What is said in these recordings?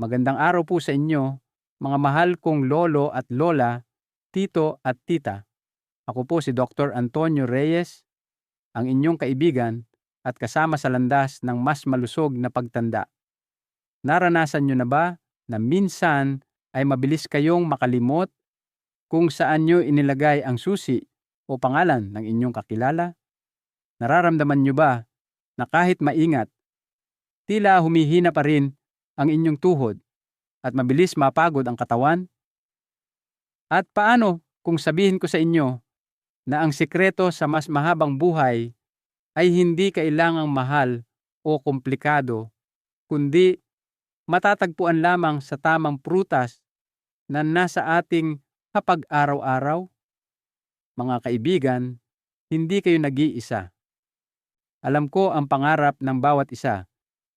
Magandang araw po sa inyo, mga mahal kong lolo at lola, tito at tita. Ako po si Dr. Antonio Reyes, ang inyong kaibigan at kasama sa landas ng mas malusog na pagtanda. Naranasan nyo na ba na minsan ay mabilis kayong makalimot kung saan nyo inilagay ang susi o pangalan ng inyong kakilala? Nararamdaman nyo ba na kahit maingat, tila humihina pa rin ang inyong tuhod at mabilis mapagod ang katawan? At paano kung sabihin ko sa inyo na ang sikreto sa mas mahabang buhay ay hindi kailangang mahal o komplikado, kundi matatagpuan lamang sa tamang prutas na nasa ating kapag araw-araw? Mga kaibigan, hindi kayo nag-iisa. Alam ko ang pangarap ng bawat isa,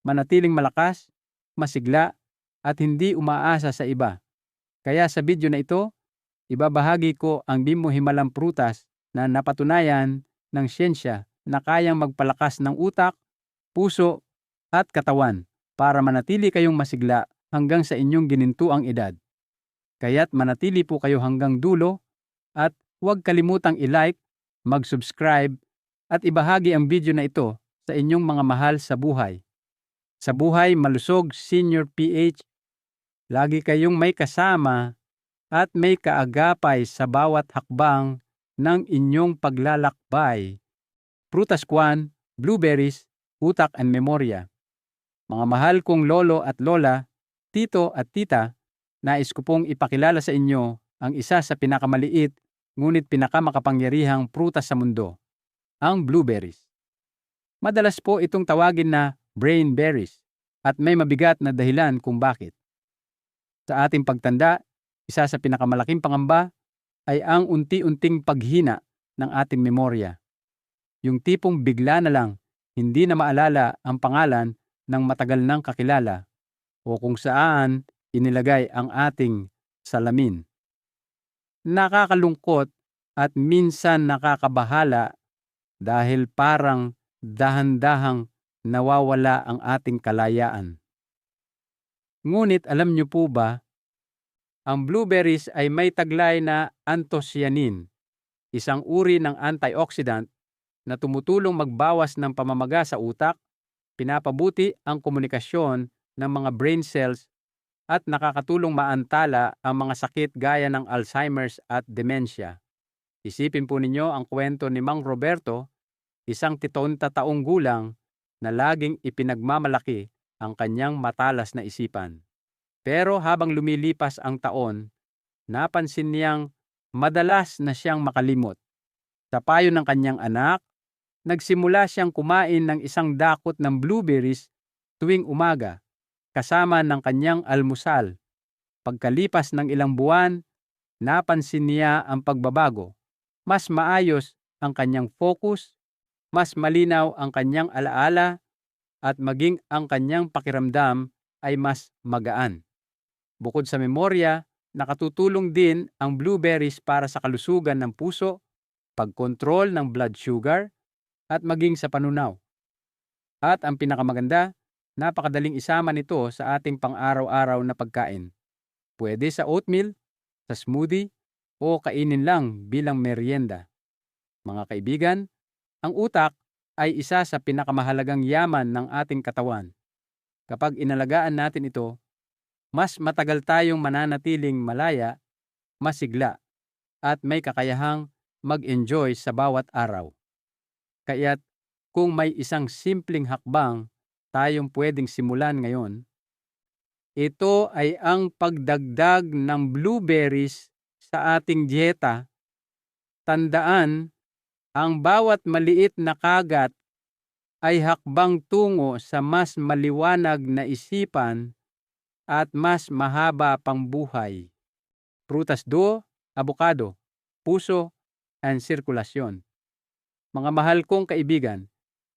manatiling malakas, masigla, at hindi umaasa sa iba. Kaya sa video na ito, ibabahagi ko ang bimo himalang prutas na napatunayan ng siyensya na kayang magpalakas ng utak, puso, at katawan para manatili kayong masigla hanggang sa inyong ginintuang edad. Kaya't manatili po kayo hanggang dulo at huwag kalimutang i-like, mag-subscribe at ibahagi ang video na ito sa inyong mga mahal sa buhay. Sa buhay malusog senior PH, lagi kayong may kasama at may kaagapay sa bawat hakbang ng inyong paglalakbay. Prutas Kwan, blueberries, utak and memorya. Mga mahal kong lolo at lola, tito at tita, nais ko pong ipakilala sa inyo ang isa sa pinakamaliit ngunit pinakamakapangyarihang prutas sa mundo, ang blueberries. Madalas po itong tawagin na brain berries at may mabigat na dahilan kung bakit. Sa ating pagtanda, isa sa pinakamalaking pangamba ay ang unti-unting paghina ng ating memorya. Yung tipong bigla na lang, hindi na maalala ang pangalan ng matagal nang kakilala o kung saan inilagay ang ating salamin nakakalungkot at minsan nakakabahala dahil parang dahan-dahang nawawala ang ating kalayaan. Ngunit alam niyo po ba, ang blueberries ay may taglay na anthocyanin, isang uri ng antioxidant na tumutulong magbawas ng pamamaga sa utak, pinapabuti ang komunikasyon ng mga brain cells at nakakatulong maantala ang mga sakit gaya ng Alzheimer's at dementia. Isipin po ninyo ang kwento ni Mang Roberto, isang titonta taong gulang na laging ipinagmamalaki ang kanyang matalas na isipan. Pero habang lumilipas ang taon, napansin niyang madalas na siyang makalimot. Sa payo ng kanyang anak, nagsimula siyang kumain ng isang dakot ng blueberries tuwing umaga kasama ng kanyang almusal. Pagkalipas ng ilang buwan, napansin niya ang pagbabago. Mas maayos ang kanyang focus, mas malinaw ang kanyang alaala, at maging ang kanyang pakiramdam ay mas magaan. Bukod sa memorya, nakatutulong din ang blueberries para sa kalusugan ng puso, pagkontrol ng blood sugar, at maging sa panunaw. At ang pinakamaganda, Napakadaling isama nito sa ating pang-araw-araw na pagkain. Pwede sa oatmeal, sa smoothie, o kainin lang bilang merienda. Mga kaibigan, ang utak ay isa sa pinakamahalagang yaman ng ating katawan. Kapag inalagaan natin ito, mas matagal tayong mananatiling malaya, masigla, at may kakayahang mag-enjoy sa bawat araw. Kaya't kung may isang simpleng hakbang tayong pwedeng simulan ngayon, ito ay ang pagdagdag ng blueberries sa ating dieta. Tandaan, ang bawat maliit na kagat ay hakbang tungo sa mas maliwanag na isipan at mas mahaba pang buhay. Prutas do, abukado, puso, and sirkulasyon. Mga mahal kong kaibigan,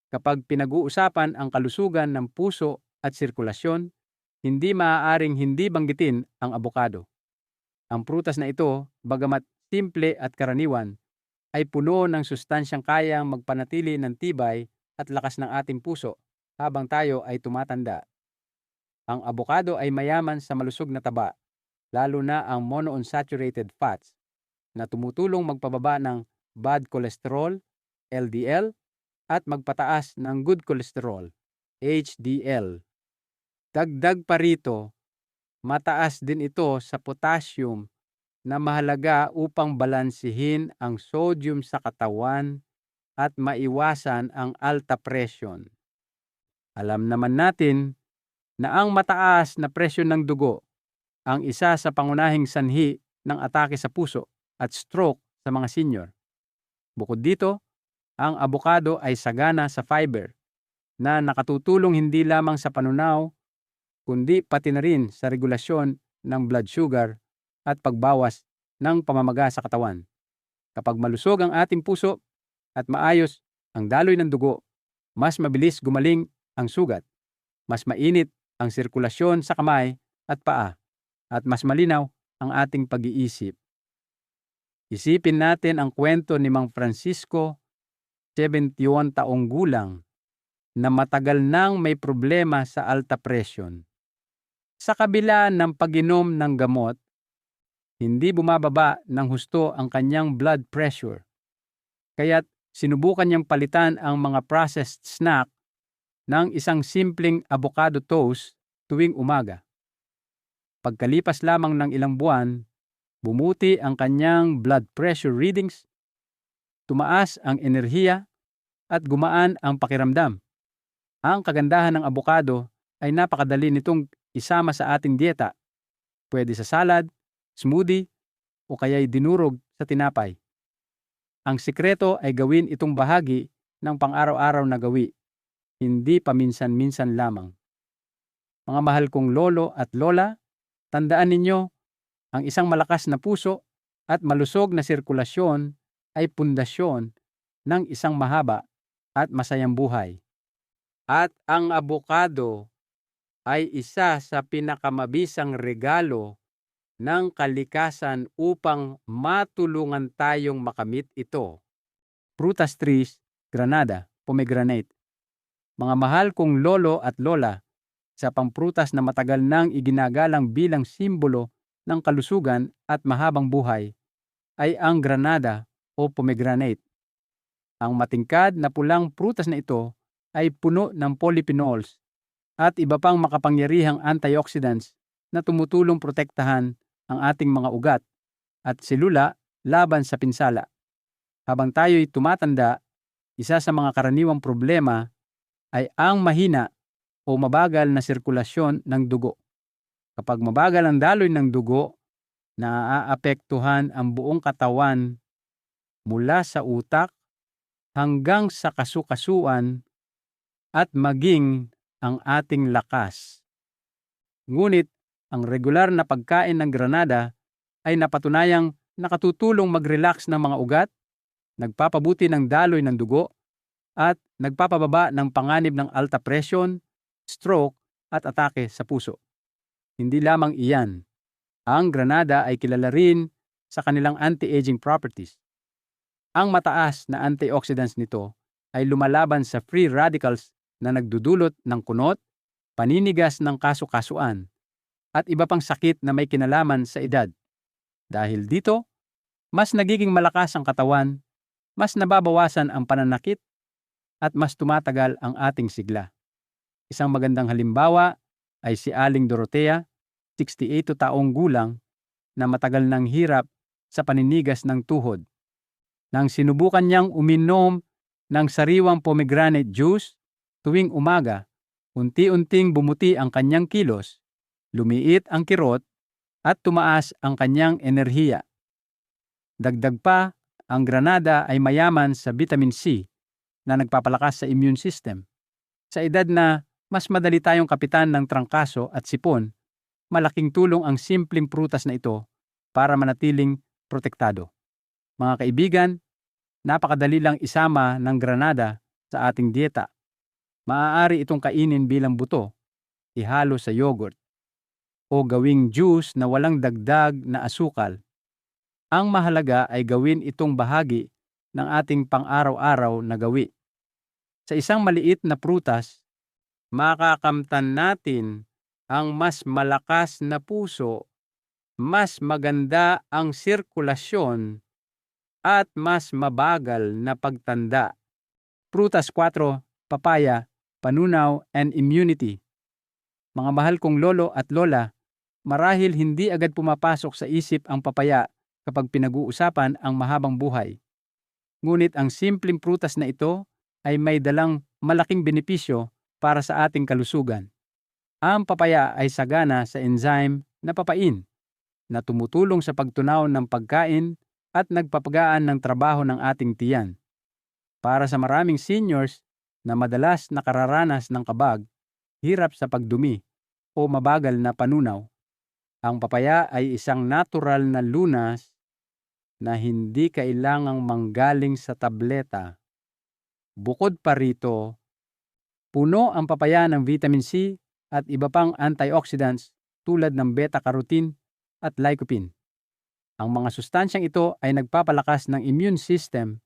Kapag pinag-uusapan ang kalusugan ng puso at sirkulasyon, hindi maaaring hindi banggitin ang abokado. Ang prutas na ito, bagamat simple at karaniwan, ay puno ng sustansyang kayang magpanatili ng tibay at lakas ng ating puso habang tayo ay tumatanda. Ang abokado ay mayaman sa malusog na taba, lalo na ang monounsaturated fats na tumutulong magpababa ng bad cholesterol, LDL, at magpataas ng good cholesterol, HDL. Dagdag pa rito, mataas din ito sa potassium na mahalaga upang balansihin ang sodium sa katawan at maiwasan ang alta presyon. Alam naman natin na ang mataas na presyon ng dugo ang isa sa pangunahing sanhi ng atake sa puso at stroke sa mga senior. Bukod dito, ang abokado ay sagana sa fiber na nakatutulong hindi lamang sa panunaw kundi pati na rin sa regulasyon ng blood sugar at pagbawas ng pamamaga sa katawan. Kapag malusog ang ating puso at maayos ang daloy ng dugo, mas mabilis gumaling ang sugat, mas mainit ang sirkulasyon sa kamay at paa, at mas malinaw ang ating pag-iisip. Isipin natin ang kwento ni Mang Francisco 71 taong gulang na matagal nang may problema sa alta presyon. Sa kabila ng pag-inom ng gamot, hindi bumababa ng husto ang kanyang blood pressure. Kaya't sinubukan niyang palitan ang mga processed snack ng isang simpleng avocado toast tuwing umaga. Pagkalipas lamang ng ilang buwan, bumuti ang kanyang blood pressure readings, tumaas ang enerhiya at gumaan ang pakiramdam. Ang kagandahan ng abokado ay napakadali nitong isama sa ating dieta. Pwede sa salad, smoothie, o kaya'y dinurog sa tinapay. Ang sikreto ay gawin itong bahagi ng pang-araw-araw na gawi, hindi paminsan-minsan lamang. Mga mahal kong lolo at lola, tandaan ninyo, ang isang malakas na puso at malusog na sirkulasyon ay pundasyon ng isang mahaba at masayang buhay. At ang abokado ay isa sa pinakamabisang regalo ng kalikasan upang matulungan tayong makamit ito. Prutas trees, granada, pomegranate. Mga mahal kong lolo at lola, sa pangprutas na matagal nang iginagalang bilang simbolo ng kalusugan at mahabang buhay ay ang granada o pomegranate. Ang matingkad na pulang prutas na ito ay puno ng polyphenols at iba pang makapangyarihang antioxidants na tumutulong protektahan ang ating mga ugat at selula laban sa pinsala. Habang tayo'y tumatanda, isa sa mga karaniwang problema ay ang mahina o mabagal na sirkulasyon ng dugo. Kapag mabagal ang daloy ng dugo, naaapektuhan ang buong katawan mula sa utak hanggang sa kasukasuan at maging ang ating lakas. Ngunit ang regular na pagkain ng granada ay napatunayang nakatutulong mag-relax ng mga ugat, nagpapabuti ng daloy ng dugo, at nagpapababa ng panganib ng alta presyon, stroke, at atake sa puso. Hindi lamang iyan. Ang granada ay kilala rin sa kanilang anti-aging properties. Ang mataas na antioxidants nito ay lumalaban sa free radicals na nagdudulot ng kunot, paninigas ng kasukasuan, at iba pang sakit na may kinalaman sa edad. Dahil dito, mas nagiging malakas ang katawan, mas nababawasan ang pananakit, at mas tumatagal ang ating sigla. Isang magandang halimbawa ay si Aling Dorotea, 68 taong gulang, na matagal nang hirap sa paninigas ng tuhod. Nang sinubukan niyang uminom ng sariwang pomegranate juice tuwing umaga, unti-unting bumuti ang kanyang kilos, lumiit ang kirot, at tumaas ang kanyang enerhiya. Dagdag pa, ang granada ay mayaman sa vitamin C na nagpapalakas sa immune system. Sa edad na mas madali tayong kapitan ng trangkaso at sipon, malaking tulong ang simpleng prutas na ito para manatiling protektado. Mga kaibigan, napakadali lang isama ng granada sa ating dieta. Maaari itong kainin bilang buto, ihalo sa yogurt, o gawing juice na walang dagdag na asukal. Ang mahalaga ay gawin itong bahagi ng ating pang-araw-araw na gawi. Sa isang maliit na prutas, makakamtan natin ang mas malakas na puso, mas maganda ang sirkulasyon, at mas mabagal na pagtanda. Prutas 4, papaya, panunaw, and immunity. Mga mahal kong lolo at lola, marahil hindi agad pumapasok sa isip ang papaya kapag pinag-uusapan ang mahabang buhay. Ngunit ang simpleng prutas na ito ay may dalang malaking benepisyo para sa ating kalusugan. Ang papaya ay sagana sa enzyme na papain na tumutulong sa pagtunaw ng pagkain at nagpapagaan ng trabaho ng ating tiyan. Para sa maraming seniors na madalas nakararanas ng kabag, hirap sa pagdumi o mabagal na panunaw, ang papaya ay isang natural na lunas na hindi kailangang manggaling sa tableta. Bukod pa rito, puno ang papaya ng vitamin C at iba pang antioxidants tulad ng beta-carotene at lycopene. Ang mga sustansyang ito ay nagpapalakas ng immune system,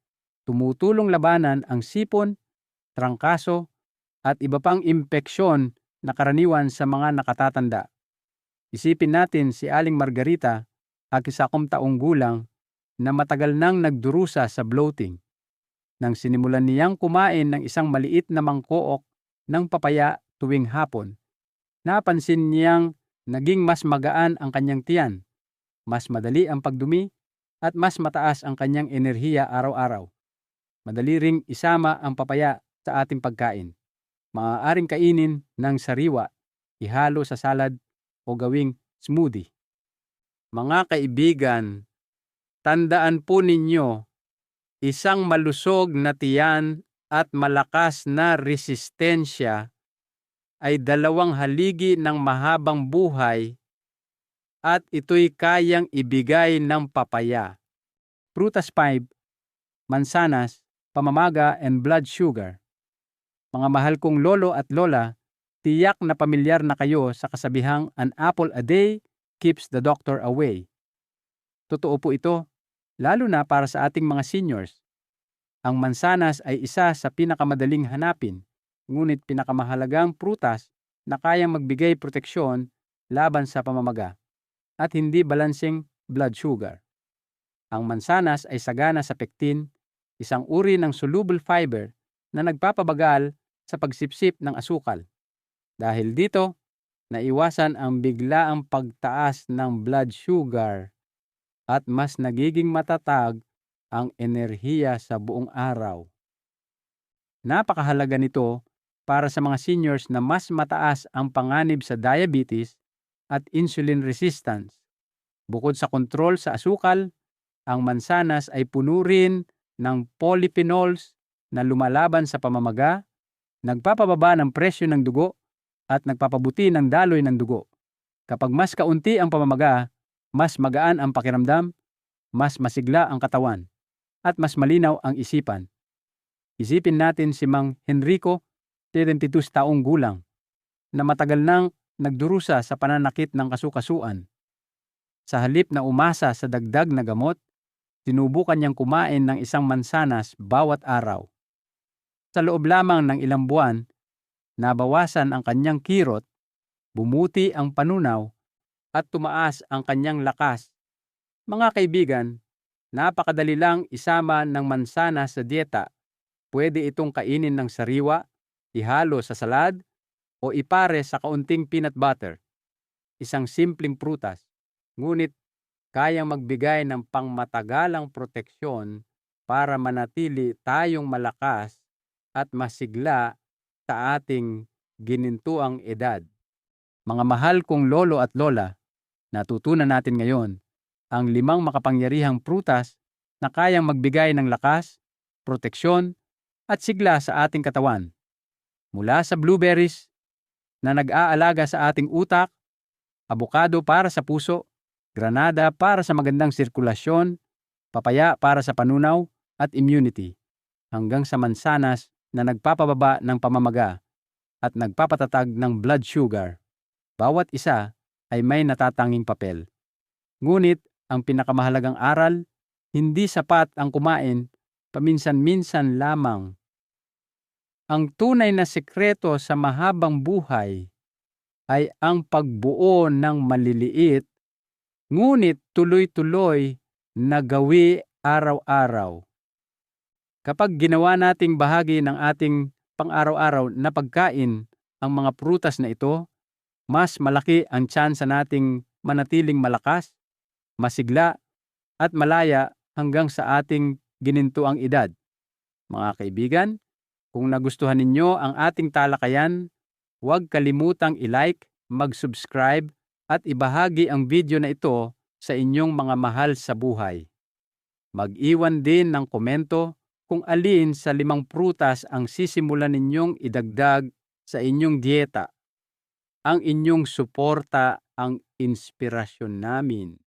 tumutulong labanan ang sipon, trangkaso, at iba pang impeksyon na karaniwan sa mga nakatatanda. Isipin natin si Aling Margarita, akisakom taong gulang, na matagal nang nagdurusa sa bloating. Nang sinimulan niyang kumain ng isang maliit na mangkook ng papaya tuwing hapon, napansin niyang naging mas magaan ang kanyang tiyan, mas madali ang pagdumi, at mas mataas ang kanyang enerhiya araw-araw. Madali ring isama ang papaya sa ating pagkain. Maaaring kainin ng sariwa, ihalo sa salad o gawing smoothie. Mga kaibigan, tandaan po ninyo, isang malusog na tiyan at malakas na resistensya ay dalawang haligi ng mahabang buhay at ito'y kayang ibigay ng papaya. Prutas 5, mansanas, pamamaga, and blood sugar. Mga mahal kong lolo at lola, tiyak na pamilyar na kayo sa kasabihang an apple a day keeps the doctor away. Totoo po ito, lalo na para sa ating mga seniors. Ang mansanas ay isa sa pinakamadaling hanapin ngunit pinakamahalagang prutas na kayang magbigay proteksyon laban sa pamamaga at hindi balansing blood sugar. Ang mansanas ay sagana sa pectin, isang uri ng soluble fiber na nagpapabagal sa pagsipsip ng asukal. Dahil dito, naiwasan ang biglaang pagtaas ng blood sugar at mas nagiging matatag ang enerhiya sa buong araw. Napakahalaga nito para sa mga seniors na mas mataas ang panganib sa diabetes at insulin resistance. Bukod sa kontrol sa asukal, ang mansanas ay puno rin ng polyphenols na lumalaban sa pamamaga, nagpapababa ng presyo ng dugo, at nagpapabuti ng daloy ng dugo. Kapag mas kaunti ang pamamaga, mas magaan ang pakiramdam, mas masigla ang katawan, at mas malinaw ang isipan. Isipin natin si Mang Henrico 72 taong gulang na matagal nang nagdurusa sa pananakit ng kasukasuan. Sa halip na umasa sa dagdag na gamot, sinubukan niyang kumain ng isang mansanas bawat araw. Sa loob lamang ng ilang buwan, nabawasan ang kanyang kirot, bumuti ang panunaw, at tumaas ang kanyang lakas. Mga kaibigan, napakadali lang isama ng mansanas sa dieta. Pwede itong kainin ng sariwa, ihalo sa salad, o ipare sa kaunting peanut butter. Isang simpleng prutas, ngunit kayang magbigay ng pangmatagalang proteksyon para manatili tayong malakas at masigla sa ating ginintuang edad. Mga mahal kong lolo at lola, natutunan natin ngayon ang limang makapangyarihang prutas na kayang magbigay ng lakas, proteksyon, at sigla sa ating katawan mula sa blueberries na nag-aalaga sa ating utak, abukado para sa puso, granada para sa magandang sirkulasyon, papaya para sa panunaw at immunity, hanggang sa mansanas na nagpapababa ng pamamaga at nagpapatatag ng blood sugar. Bawat isa ay may natatanging papel. Ngunit ang pinakamahalagang aral, hindi sapat ang kumain paminsan-minsan lamang ang tunay na sekreto sa mahabang buhay ay ang pagbuo ng maliliit ngunit tuloy-tuloy na gawi araw-araw. Kapag ginawa nating bahagi ng ating pang-araw-araw na pagkain ang mga prutas na ito, mas malaki ang tsansa nating manatiling malakas, masigla, at malaya hanggang sa ating ginintuang edad. Mga kaibigan, kung nagustuhan ninyo ang ating talakayan, huwag kalimutang i-like, mag-subscribe, at ibahagi ang video na ito sa inyong mga mahal sa buhay. Mag-iwan din ng komento kung alin sa limang prutas ang sisimulan ninyong idagdag sa inyong dieta. Ang inyong suporta ang inspirasyon namin.